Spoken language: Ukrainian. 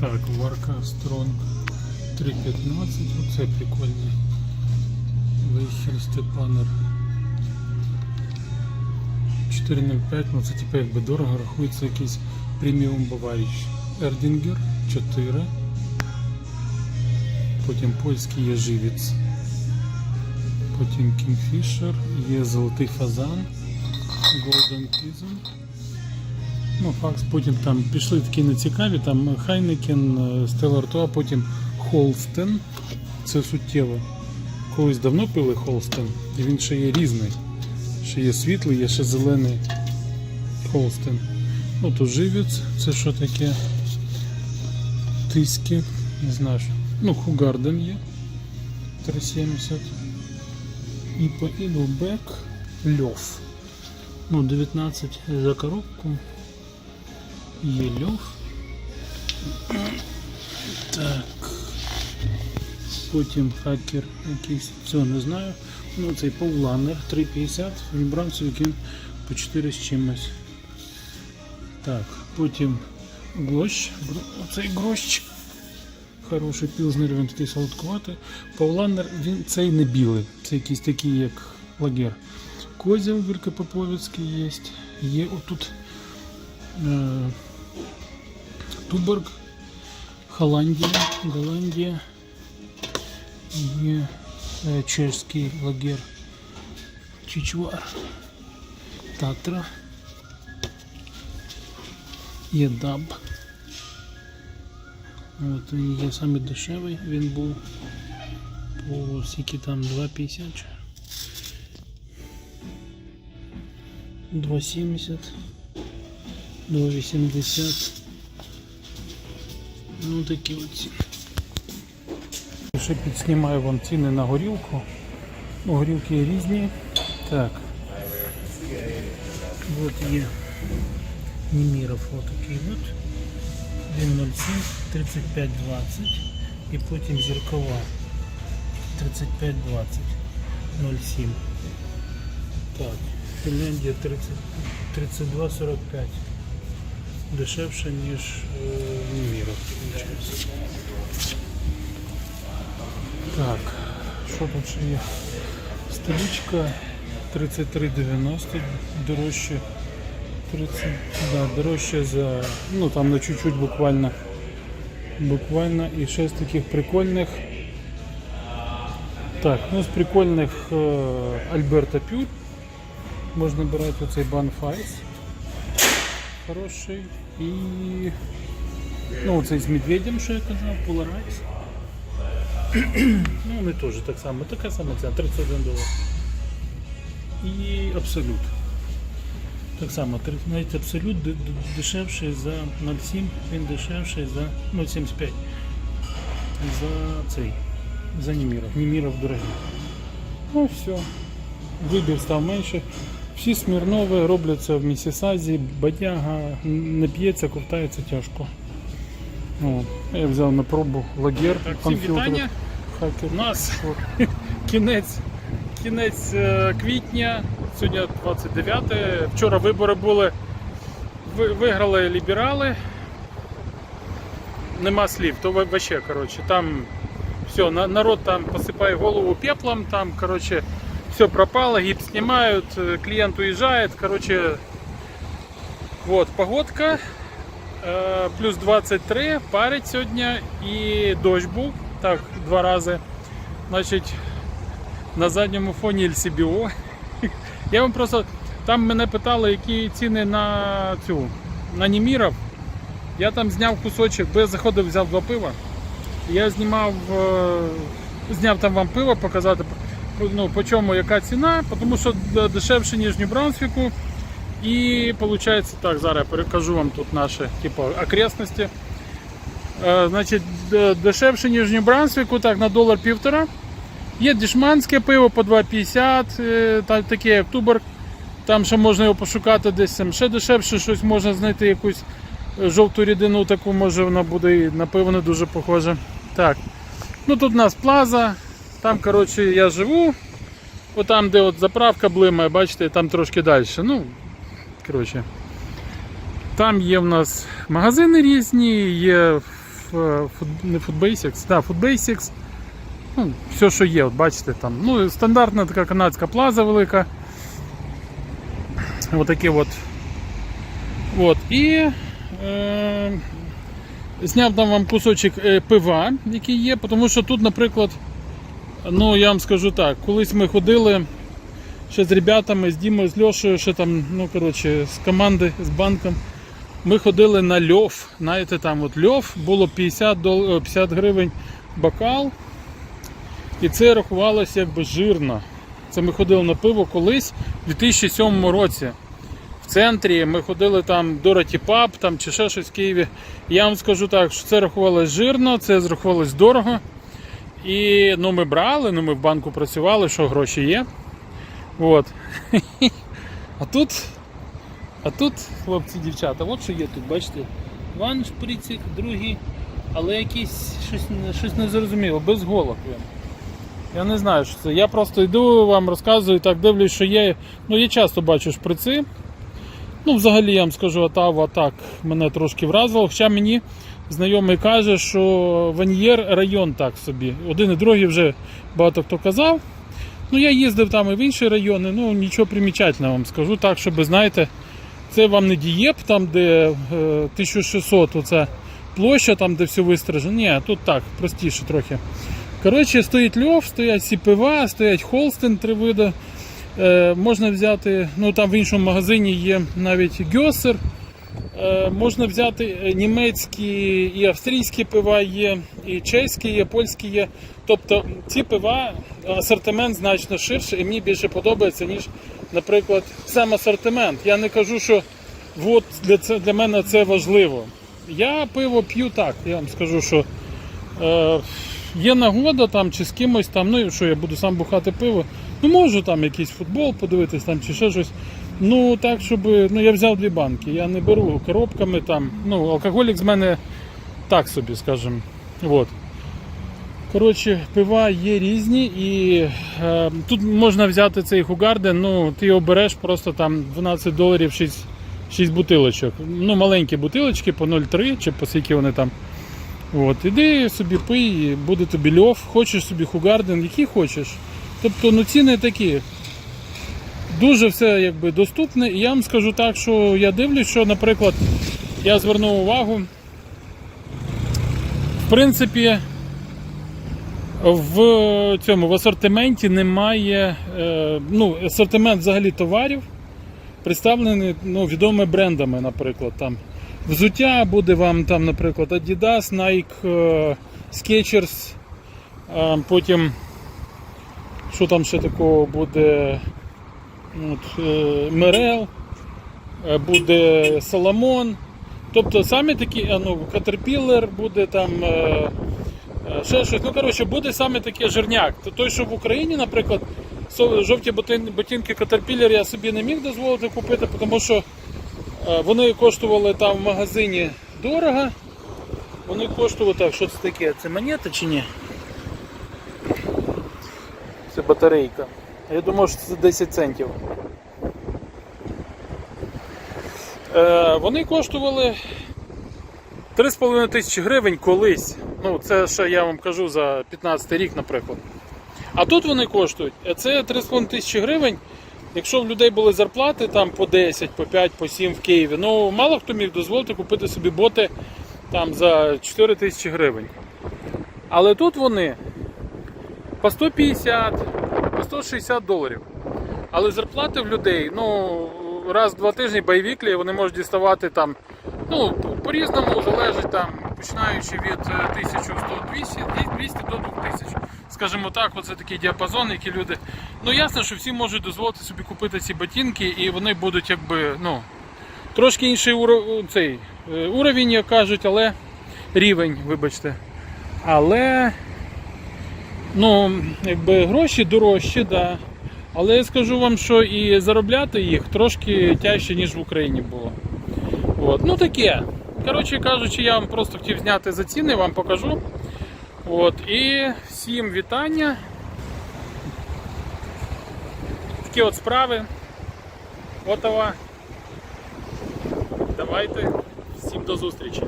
Так, варка Стронг 3.15, оце прикольний. Вейхер Степанер 4.05, ну це типу якби дорого, рахується якийсь преміум Баваріч. Ердінгер 4. Потім польський є. Потім Кінгфішер, є золотий фазан, Golden Prison. Ну, факс, потім там пішли такі нецікаві, там Хайнекен, Стелларто, а потім Холстен. Це суттєво. Колись давно пили Холстен, і він ще є різний. Ще є світлий, є ще зелений Холстен. Ну тут живець, це що таке? Тиски, не знаю. що. Ну, Хугарден є. 370. І по Ідлбек Льов. Ну, 19 за коробку. Є льов. Так. Потім хакер якийсь, цього не знаю. Ну, цей Павланер 350, вібранців, яким по 4 з чимось. Так, потім глощ, оцей грощ. Хороший пілзнер, він такий солодкуватий. Павланер, він цей не білий, це якийсь такий, як лагер. Козел Віркопоповицький є. Є отут е, Туборг, Холландія, Голландія. Є е, чешський лагер. Чичвар. Татра. Є даб. От він є самий дешевий, він був по скільки там 2,50 чи 2,70 2,80 Ну такі оці. Ще підснімаю вам ціни на горілку. Ну, горілки різні. Так. От є Неміров отакий от. 1.07, 35.20 і потім зіркова 35.20 0,7. Так, Фінляндія 32.45. Дешевше, ніж е, Неміров. Що тут ще є? Столічка 33,90, дорожче 30, да, дорожче за, ну там на чуть-чуть буквально. Буквально і ще таких прикольних. Так, ну з прикольних е, Альберта Пюр. Можна брати оцей Банфайс. Хороший. І ну оцей з медведем, що я казав, Polarise. Ну, вони теж так само, така сама ціна, 31 долар. І абсолют. Так само, навіть абсолют дешевший за 0,7, він дешевший за 0,75. За цей. За Неміров. Неміров дорогий. Ну все. Вибір став менше. Всі Смірнови робляться в Місісазі, бадяга, не п'ється, ковтається тяжко. О, я взяв на пробу лагер. Так. Хакер. У нас кінець, кінець е, квітня, сьогодні 29. Вчора вибори були. Ви- Виграли ліберали. Нема слів, то вообще, коротше, там все, на- народ там посипає голову пеплом, там, коротше, все пропало, гипс снимают, э, клиент уезжает, короче, вот, погодка, плюс 23, парить сьогодні і дощ був, так, два рази. Значить, на задньому фоні LCBO. Я вам просто, там мене питали, які ціни на цю, на Німіров. Я там зняв кусочок, бо я заходив, взяв два пива. Я знімав, е, зняв там вам пиво показати, ну, по чому яка ціна, тому що дешевше, ніж в Нью-Брансвіку. І виходить так, зараз я перекажу вам тут наші типу, окрестності. Е, значить, дешевше, ніж в Нью-Брансвіку, так, на долар півтора. Є дешманське пиво по 2,50, е, та- таке як Туборг. Там ще можна його пошукати десь там ще дешевше, щось можна знайти якусь е, жовту рідину, таку може вона буде і на пиво не дуже похоже. Так. Ну тут у нас плаза. Там, коротше, я живу. Отам, де от заправка блимає, бачите, там трошки далі. Ну, коротше. Там є в нас магазини різні, є е, не да. Ну, все, що є, от бачите там. Ну, стандартна така канадська плаза велика. Отакі от. От. І е, зняв там вам кусочок е, пива, який є, тому що тут, наприклад, ну я вам скажу так, колись ми ходили ще з ребятами, з Дімою, з Льошею, ще там, ну коротше, з команди, з банком. Ми ходили на льов. Знаєте, там от льов було 50, дол... е, 50 гривень бокал. І це рахувалося якби жирно. Це ми ходили на пиво колись у 2007 році. В центрі ми ходили там Дороті Паб там, чи ще щось в Києві. Я вам скажу так, що це рахувалось жирно, це зрахувалось дорого. І ну, ми брали, ну, ми в банку працювали, що гроші є. От. А тут, а тут, хлопці, дівчата, от що є тут, бачите? Ван шприцик, другий, але якийсь щось, щось незрозуміло, без голок. Я не знаю, що це. Я просто йду вам розказую, так дивлюсь, що є. Ну, я часто бачу шприци. Ну, взагалі я вам скажу, Отава так мене трошки вразило. Хоча мені знайомий каже, що Ваньєр район так собі. Один і другий вже багато хто казав. Ну, я їздив там і в інші райони, ну нічого примічательного вам скажу, так, щоб знаєте, це вам не дієп, там, де е, 1600 оця площа, там, де все вистражено. Ні, тут так, простіше трохи. Коротше, стоїть льов, стоять всі пива, стоять холстен, три види. Е, можна взяти, ну там в іншому магазині є навіть гьосер. Е, можна взяти е, німецькі і австрійські пива є, і чеські є, польські є. Тобто ці пива, асортимент значно ширше, і мені більше подобається, ніж, наприклад, сам асортимент. Я не кажу, що от для, це, для мене це важливо. Я пиво п'ю так, я вам скажу, що е, є нагода там чи з кимось там, ну що я буду сам бухати пиво. Ну можу там якийсь футбол подивитись там чи ще щось. Ну так, щоб. Ну я взяв дві банки. Я не беру коробками там. Ну, алкоголік з мене так собі, скажімо. Вот. Коротше, пива є різні і е, тут можна взяти цей Хугарден, ну ти його береш просто там 12 доларів 6, 6 бутилочок. Ну, маленькі бутилочки по 0,3 чи по скільки вони там. От, іди собі пий, буде тобі льов, хочеш собі Хугарден, який хочеш. Тобто ну, ціни такі. Дуже все якби доступне. І я вам скажу так, що я дивлюсь, що, наприклад, я звернув увагу. В принципі, в цьому в асортименті немає. Е, ну, асортимент взагалі товарів представлений ну, відомими брендами, наприклад. Там взуття буде вам там, наприклад, Adidas, Nike, е, Skechers, е, потім що там ще такого буде от, е, Мерел, е, буде Соломон. Тобто самі такі, ну, Caterpillar буде там. Е, ще щось. Ну, коротше, буде саме таке жирняк. То той, що в Україні, наприклад, жовті ботин- ботинки Caterpillar я собі не міг дозволити купити, тому що вони коштували там в магазині дорого. Вони коштували так, що це таке? Це монета чи ні? Це батарейка. Я думав, що це 10 центів. Е, вони коштували 3,5 тисячі гривень колись. Ну, це ще я вам кажу за 15 рік, наприклад. А тут вони коштують. е, Це 3,5 тисячі гривень. Якщо в людей були зарплати там по 10, по 5, по 7 в Києві, ну мало хто міг дозволити купити собі боти там за 4 тисячі гривень. Але тут вони по 150, по 160 доларів. Але зарплати в людей, ну, раз в два тижні байвіклі вони можуть діставати там, ну, по- по-різному залежить там, починаючи від е, 1100 200, 200 до 2000. Скажімо так, оце такий діапазон, який люди. Ну ясно, що всі можуть дозволити собі купити ці ботинки, і вони будуть якби, ну, трошки інший уро- цей, е, уровень, як кажуть, але рівень, вибачте. Але ну, якби гроші дорожчі, да. Але я скажу вам, що і заробляти їх трошки тяжче, ніж в Україні було. От. Ну таке. Коротше кажучи, я вам просто хотів зняти за ціни, вам покажу. От. І всім вітання. Такі от справи. Отова. Давайте. Всім до зустрічі.